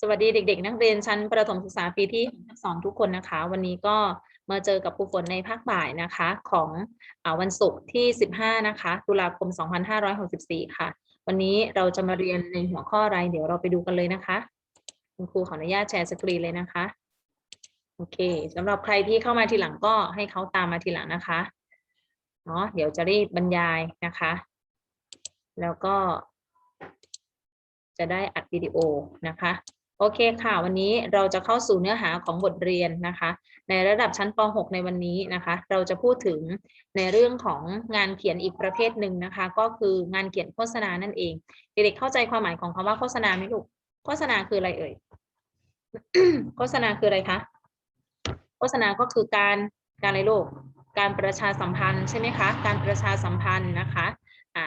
สวัสดีเด็ก ๆ นักเรียนชั้นประถมศึกษาปีที่สองทุกคนนะคะ วันนี้ก็มาเจอกับครูฝนในภาคบ่ายนะคะ ของอวันศุกร์ที่ 15 นะคะ ตุลาคม 2564 ค่ะ วันนี้เราจะมาเรียนในหัวข้ออะไร เดี๋ยวเราไปดูกันเลยนะคะคุณครูขออนุญาตแชร์สกรีนเลยนะคะ โอเคสำหรับใครที่เข้ามาทีหลังก็ให้เขาตามมาทีหลังนะคะเนาะเดี๋ยวจะรีบบรรยายนะคะ แล้วก็จะได้อัดวิดีโอนะคะ โอเคค่ะ วันนี้เราจะเข้าสู่เนื้อหาของบทเรียนนะคะ ในระดับชั้นป .6 ในวันนี้นะคะ เราจะพูดถึงในเรื่องของงานเขียนอีกประเภทหนึ่งนะคะ ก็คืองานเขียนโฆษณานั่นเองเด็กๆเข้าใจความหมายของคำว่าโฆษณาไหมลูกโฆษณาคืออะไรเอ่ยโฆษณาคืออะไรคะโฆษณาก็คือการการอะไรลูกการประชาสัมพันธ์ใช่ไหมคะ การประชาสัมพันธ์นะคะ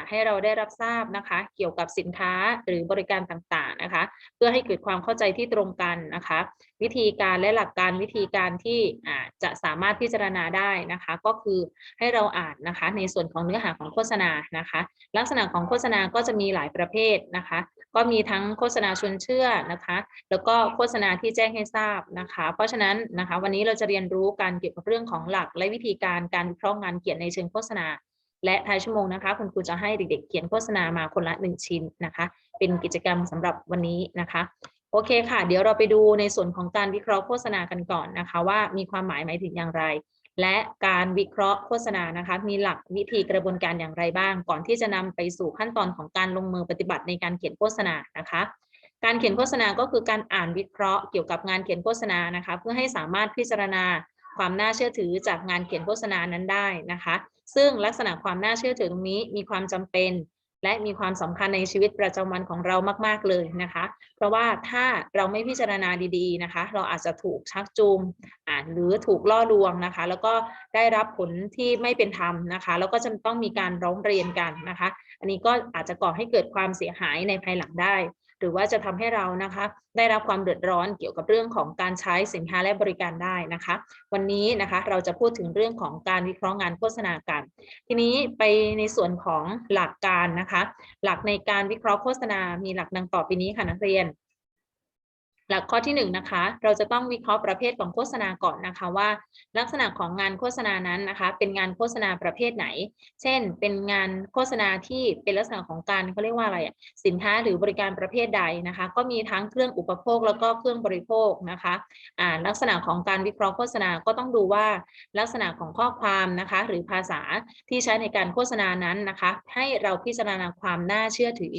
ให้เราได้รับทราบนะคะ เกี่ยวกับสินค้าหรือบริการต่างๆนะคะ เพื่อให้เกิดความเข้าใจที่ตรงกันนะคะ วิธีการและหลักการวิธีการที่จะสามารถพิจารณาได้นะคะ ก็คือให้เราอ่านนะคะ ในส่วนของเนื้อหาของโฆษณานะคะ ลักษณะของโฆษณาก็จะมีหลายประเภทนะคะ ก็มีทั้งโฆษณาชวนเชื่อนะคะ แล้วก็โฆษณาที่แจ้งให้ทราบนะคะ เพราะฉะนั้นนะคะ วันนี้เราจะเรียนรู้การเกี่ยวกับเรื่องของหลักและวิธีการการวิเคราะห์งานเขียนในเชิงโฆษณา และท้ายชั่วโมงนะคะ คุณครูจะให้เด็กๆ เขียนโฆษณามาคนละหนึ่งชิ้นนะคะ เป็นกิจกรรมสำหรับวันนี้นะคะ โอเคค่ะ เดี๋ยวเราไปดูในส่วนของการวิเคราะห์โฆษณากันก่อนนะคะ ว่ามีความหมายหมายถึงอย่างไร และการวิเคราะห์โฆษณานะคะ มีหลักวิธีกระบวนการอย่างไรบ้าง ก่อนที่จะนำไปสู่ขั้นตอนของการลงมือปฏิบัติในการเขียนโฆษณานะคะการเขียนโฆษณาก็คือการอ่านวิเคราะห์เกี่ยวกับงานเขียนโฆษณานะคะ เพื่อให้สามารถพิจารณาความน่าเชื่อถือจากงานเขียนโฆษณานั้นได้นะคะ ซึ่งลักษณะความน่าเชื่อถือตรงนี้มีความจำเป็น และมีความสำคัญในชีวิตประจำวันของเรามาก ๆเลยนะคะ เพราะว่าถ้าเราไม่พิจารณาดี ๆนะคะ เราอาจจะถูกชักจูงอ่านหรือถูกล่อลวงนะคะ แล้วก็ได้รับผลที่ไม่เป็นธรรมนะคะ แล้วก็จะต้องมีการร้องเรียนกันนะคะ อันนี้ก็อาจจะก่อให้เกิดความเสียหายในภายหลังได้ หรือว่าจะทำให้เรานะคะ ได้รับความเดือดร้อนเกี่ยวกับเรื่องของการใช้สินค้าและบริการได้นะคะ วันนี้นะคะเราจะพูดถึงเรื่องของการวิเคราะห์งานโฆษณากัน ทีนี้ไปในส่วนของหลักการนะคะ หลักในการวิเคราะห์โฆษณา มีหลักดังต่อไปนี้ค่ะนักเรียน หลักข้อที่หนึ่งนะคะ เราจะต้องวิเคราะห์ประเภทของโฆษณาก่อนนะคะว่า ลักษณะของงานโฆษณานั้นนะคะ เป็นงานโฆษณาประเภทไหน เช่น เป็นงานโฆษณาที่เป็นลักษณะของการเขาเรียกว่าอะไรสินค้าหรือบริการประเภทใดนะคะ ก็มีทั้งเครื่องอุปโภคแล้วก็เครื่องบริโภคนะคะอ่าลักษณะของการวิเคราะห์โฆษณาก็ต้องดูว่าลักษณะของข้อความนะคะ หรือภาษาที่ใช้ในการโฆษณานั้นนะคะ ให้เราพิจารณาความน่าเชื่อถือ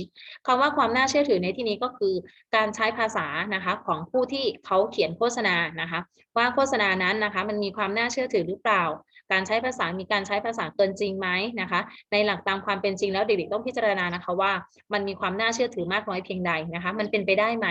คำว่าความน่าเชื่อถือในที่นี้ก็คือ การใช้ภาษานะคะของผู้ที่เขาเขียนโฆษณานะคะ ว่าโฆษณานั้นนะคะ มันมีความน่าเชื่อถือหรือเปล่า การใช้ภาษามีการใช้ภาษาเกินจริงไหมนะคะ ในหลักตามความเป็นจริงแล้วเด็กๆต้องพิจารณานะคะว่า มันมีความน่าเชื่อถือมากน้อยเพียงใดนะคะ มันเป็นไปได้ไหม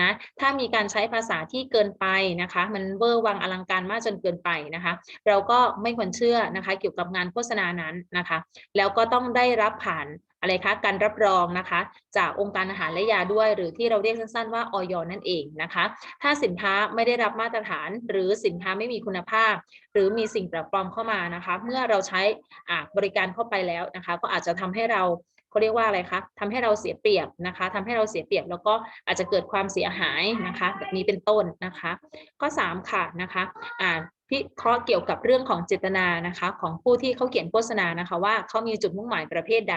นะถ้ามีการใช้ภาษาที่เกินไปนะคะ มันเวอร์วังอลังการมากจนเกินไปนะคะ เราก็ไม่ควรเชื่อนะคะ เกี่ยวกับงานโฆษณานั้นนะคะ แล้วก็ต้องได้รับผ่าน อะไรคะการรับรองนะคะ จากองค์การอาหารและยาด้วย หรือที่เราเรียกสั้นๆว่าออยนั่นเองนะคะ ถ้าสินค้าไม่ได้รับมาตรฐาน หรือสินค้าไม่มีคุณภาพ หรือมีสิ่งแปลกปลอมเข้ามานะคะ เมื่อเราใช้อาบริการเข้าไปแล้วนะคะ ก็อาจจะทำให้เรา เขาเรียกว่าอะไรคะทำให้เราเสียเปรียบนะคะทำให้เราเสียเปรียบแล้วก็อาจจะเกิดความเสียหายนะคะ แบบนี้เป็นต้นนะคะ ข้อ 3 ค่ะนะคะอ่าพิเคราะห์เกี่ยวกับเรื่องของเจตนานะคะของผู้ที่เขาเขียนโฆษณานะคะว่าเขามีจุดมุ่งหมายประเภทใด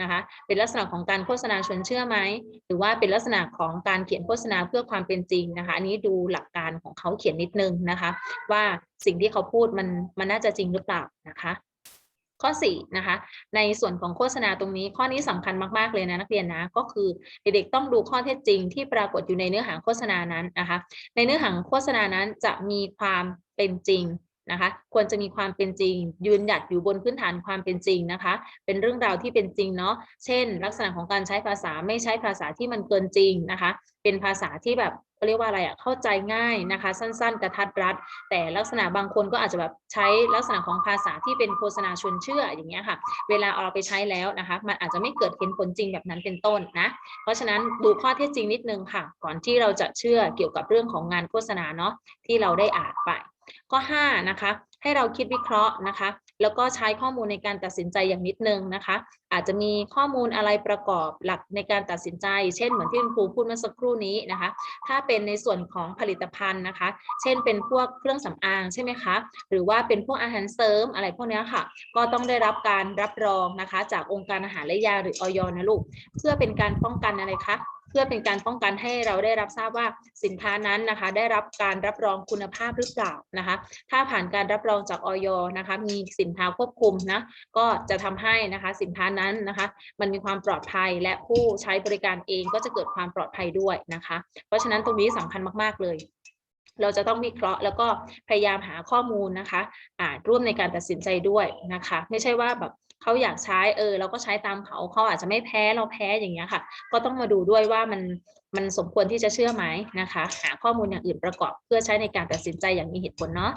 นะคะ เป็นลักษณะของการโฆษณาชวนเชื่อไหมหรือว่าเป็นลักษณะของการเขียนโฆษณาเพื่อความเป็นจริงนะคะอันนี้ดูหลักการของเขาเขียนนิดนึงนะคะ ว่าสิ่งที่เขาพูดมันมันน่าจะจริงหรือเปล่านะคะ ข้อ4นะคะในส่วนของโฆษณาตรงนี้ข้อนี้สำคัญมากๆเลยนะนักเรียนนะก็คือเด็กๆต้องดูข้อเท็จจริงที่ปรากฏอยู่ในเนื้อหาโฆษณานั้นนะคะ ในเนื้อหาโฆษณานั้นจะมีความเป็นจริงนะคะควรจะมีความเป็นจริง ยืนหยัดอยู่บนพื้นฐานความเป็นจริงนะคะ เป็นเรื่องราวที่เป็นจริงเนาะเช่น ลักษณะของการใช้ภาษาไม่ใช้ภาษาที่มันเกินจริงนะคะ เป็นภาษาที่แบบ เขาเรียกว่าอะไรอะเข้าใจง่ายนะคะ สั้นๆ กระทัดรัด แต่ลักษณะบางคนก็อาจจะแบบใช้ลักษณะของภาษาที่เป็นโฆษณาชวนเชื่ออย่างเงี้ยค่ะ เวลาเอาไปใช้แล้วนะคะ มันอาจจะไม่เกิดเห็นผลจริงแบบนั้นเป็นต้นนะ เพราะฉะนั้นดูข้อเท็จจริงนิดนึงค่ะ ก่อนที่เราจะเชื่อเกี่ยวกับเรื่องของงานโฆษณาเนาะที่เราได้อ่านไป ข้อ5นะคะให้เราคิดวิเคราะห์นะคะ แล้วก็ใช้ข้อมูลในการตัดสินใจอย่างนิดนึงนะคะ อาจจะมีข้อมูลอะไรประกอบหลักในการตัดสินใจ เช่นเหมือนที่คุณครูพูดเมื่อสักครู่นี้นะคะ ถ้าเป็นในส่วนของผลิตภัณฑ์นะคะ เช่นเป็นพวกเครื่องสำอางใช่ไหมคะหรือว่าเป็นพวกอาหารเสริมอะไรพวกนี้ค่ะ ก็ต้องได้รับการรับรองนะคะ จากองค์การอาหารและยาหรือออยนะลูกเพื่อเป็นการป้องกันอะไรคะ เพื่อเป็นการป้องกันให้เราได้รับทราบว่าสินค้านั้นนะคะ ได้รับการรับรองคุณภาพหรือเปล่านะคะ ถ้าผ่านการรับรองจากออยนะคะ มีสินค้าควบคุมนะก็จะทำให้นะคะสินค้านั้นนะคะ มันมีความปลอดภัยและผู้ใช้บริการเองก็จะเกิดความปลอดภัยด้วยนะคะ เพราะฉะนั้นตรงนี้สำคัญมาก ๆ เลยเราจะต้องวิเคราะห์แล้วก็พยายามหาข้อมูลนะคะอ่าร่วมในการตัดสินใจด้วยนะคะ ไม่ใช่ว่าแบบ เขาอยากใช้เออ เราก็ใช้ตามเขาเขาอาจจะไม่แพ้เราแพ้อย่างเงี้ยค่ะ ก็ต้องมาดูด้วยว่ามันมันสมควรที่จะเชื่อไหมนะคะ หาข้อมูลอย่างอื่นประกอบ เพื่อใช้ในการตัดสินใจอย่างมีเหตุผลเนาะ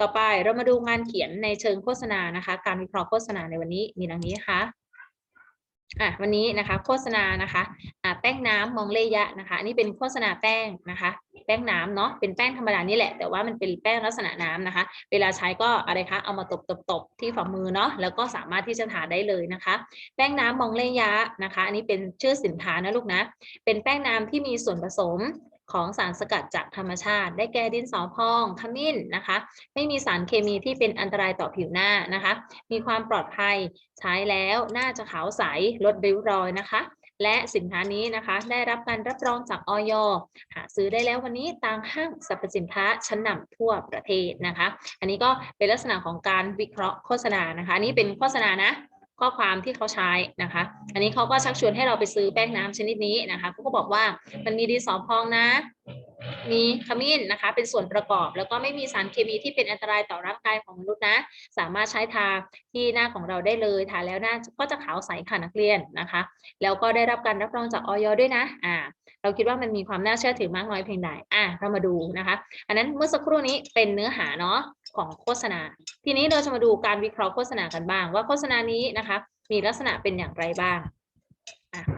ต่อไปเรามาดูงานเขียนในเชิงโฆษณานะคะ การวิเคราะห์โฆษณาในวันนี้มีดังนี้ค่ะอะวันนี้นะคะโฆษณานะคะอะแป้งน้ำมองเลยะนะคะ อันนี้เป็นโฆษณาแป้งนะคะ แป้งน้ำเนาะเป็นแป้งธรรมดานี่แหละ แต่ว่ามันเป็นแป้งลักษณะน้ำนะคะ เวลาใช้ก็อะไรคะเอามาตบตบตบที่ฝ่ามือเนาะแล้วก็สามารถที่จะทาได้เลยนะคะ แป้งน้ำมองเลยะนะคะ อันนี้เป็นชื่อสินค้านะลูกนะ เป็นแป้งน้ำที่มีส่วนผสมของสารสกัดจากธรรมชาติ ได้แก่ดินสอพองขมิ้นนะคะ ไม่มีสารเคมีที่เป็นอันตรายต่อผิวหน้านะคะ มีความปลอดภัยใช้แล้วน่าจะขาวใสลดริ้วรอยนะคะ และสินค้านี้นะคะ ได้รับการรับรองจากออยหาซื้อได้แล้ววันนี้ตามห้างสรรพสินค้าชั้นนำทั่วประเทศนะคะ อันนี้ก็เป็นลักษณะของการวิเคราะห์โฆษณานะคะนี้เป็นโฆษณานะข้อความที่เขาใช้นะคะ อันนี้เขาก็ชักชวนให้เราไปซื้อแป้งน้ำชนิดนี้นะคะเขาก็บอกว่ามันมีดีสอพองนะ มีขมิ้นนะคะ เป็นส่วนประกอบ แล้วก็ไม่มีสารเคมีที่เป็นอันตรายต่อร่างกายของมนุษย์นะ สามารถใช้ทาที่หน้าของเราได้เลยทาแล้วหน้าก็จะขาวใสค่ะนักเรียนนะคะ แล้วก็ได้รับการรับรองจากออยด้วยนะอ่าเราคิดว่ามันมีความน่าเชื่อถือมากน้อยเพียงใดอะเรามาดูนะคะ อันนั้นเมื่อสักครู่นี้เป็นเนื้อหาเนาะของโฆษณา ทีนี้เราจะมาดูการวิเคราะห์โฆษณากันบ้าง ว่าโฆษณานี้นะคะ มีลักษณะเป็นอย่างไรบ้าง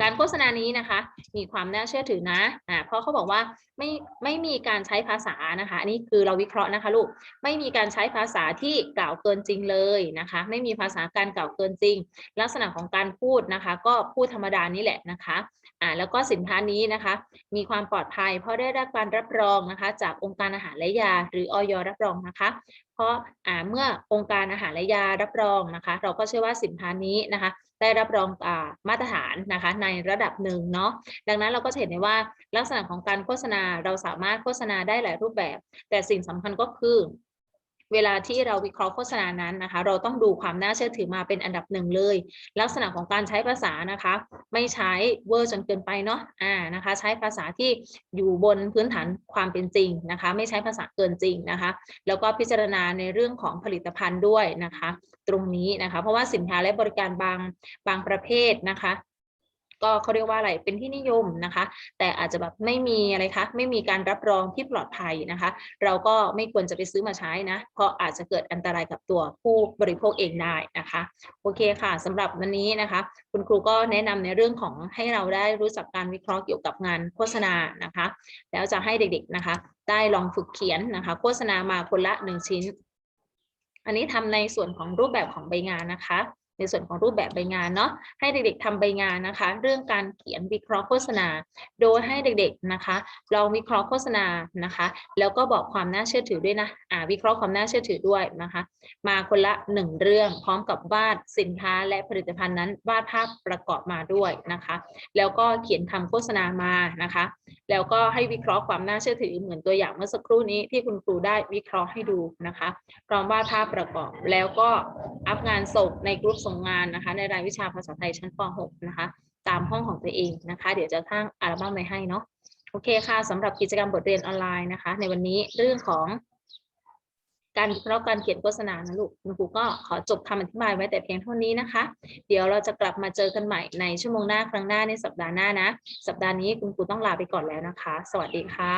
การโฆษณานี้นะคะ มีความน่าเชื่อถือนะอ่าเพราะเขาบอกว่าไม่ไม่มีการใช้ภาษานะคะอันนี้คือเราวิเคราะห์นะคะลูกไม่มีการใช้ภาษาที่กล่าวเกินจริงเลยนะคะ ไม่มีภาษาการกล่าวเกินจริง ลักษณะของการพูดนะคะ ก็พูดธรรมดานี่แหละนะคะ อ่าแล้วก็สินค้านี้นะคะ มีความปลอดภัย เพราะได้รับการรับรองนะคะ จากองค์การอาหารและยา หรือออยรับรองนะคะ เพราะอ่าเมื่อองค์การอาหารและยารับรองนะคะ เราก็เชื่อว่าสินค้านี้นะคะ ได้รับรองอ่ามาตรฐานนะคะ ในระดับหนึ่งเนาะดังนั้นเราก็จะเห็นได้ว่าลักษณะของการโฆษณาเราสามารถโฆษณาได้หลายรูปแบบ แต่สิ่งสำคัญก็คือ เวลาที่เราวิเคราะห์โฆษณานั้นนะคะ เราต้องดูความน่าเชื่อถือมาเป็นอันดับหนึ่งเลย ลักษณะของการใช้ภาษานะคะ ไม่ใช้เวอร์จนเกินไปเนาะอ่านะคะ ใช้ภาษาที่อยู่บนพื้นฐานความเป็นจริงนะคะ ไม่ใช้ภาษาเกินจริงนะคะ แล้วก็พิจารณาในเรื่องของผลิตภัณฑ์ด้วยนะคะ ตรงนี้นะคะ เพราะว่าสินค้าและบริการบางบางประเภทนะคะ ก็เขาเรียกว่าอะไรเป็นที่นิยมนะคะ แต่อาจจะแบบไม่มีอะไรคะไม่มีการรับรองที่ปลอดภัยนะคะ เราก็ไม่ควรจะไปซื้อมาใช้นะ เพราะอาจจะเกิดอันตรายกับตัวผู้บริโภคเองได้นะคะโอเคค่ะสำหรับวันนี้นะคะ คุณครูก็แนะนำในเรื่องของให้เราได้รู้จักการวิเคราะห์เกี่ยวกับงานโฆษณานะคะ แล้วจะให้เด็กๆนะคะ ได้ลองฝึกเขียนนะคะ โฆษณามาคนละหนึ่งชิ้น อันนี้ทำในส่วนของรูปแบบของใบงานนะคะ ในส่วนของรูปแบบใบงานเนาะให้เด็กๆทำใบงานนะคะ เรื่องการเขียนวิเคราะห์โฆษณา โดยให้เด็กๆนะคะ ลองวิเคราะห์โฆษณานะคะ แล้วก็บอกความน่าเชื่อถือด้วยนะอ่าวิเคราะห์ความน่าเชื่อถือด้วยนะคะ มาคนละหนึ่งเรื่องพร้อมกับวาดสินค้าและผลิตภัณฑ์นั้นวาดภาพประกอบมาด้วยนะคะ แล้วก็เขียนคำโฆษณามานะคะ แล้วก็ให้วิเคราะห์ความน่าเชื่อถือเหมือนตัวอย่างเมื่อสักครู่นี้ที่คุณครูได้วิเคราะห์ให้ดูนะคะพร้อมวาดภาพประกอบแล้วก็อัพงานส่งในกลุ่มส่งงานนะคะ ในรายวิชาภาษาไทยชั้นป .6 นะคะ ตามห้องของตัวเองนะคะ เดี๋ยวจะทั้งอัลบั้มไว้ให้เนาะโอเคค่ะสำหรับกิจกรรมบทเรียนออนไลน์นะคะ ในวันนี้เรื่องของการวิเคราะห์การเขียนโฆษณานะลูกคุณครูก็ขอจบคำอธิบายไว้แต่เพียงเท่านี้นะคะ เดี๋ยวเราจะกลับมาเจอกันใหม่ในชั่วโมงหน้าครั้งหน้าในสัปดาห์หน้านะ สัปดาห์นี้คุณครูต้องลาไปก่อนแล้วนะคะ สวัสดีค่ะ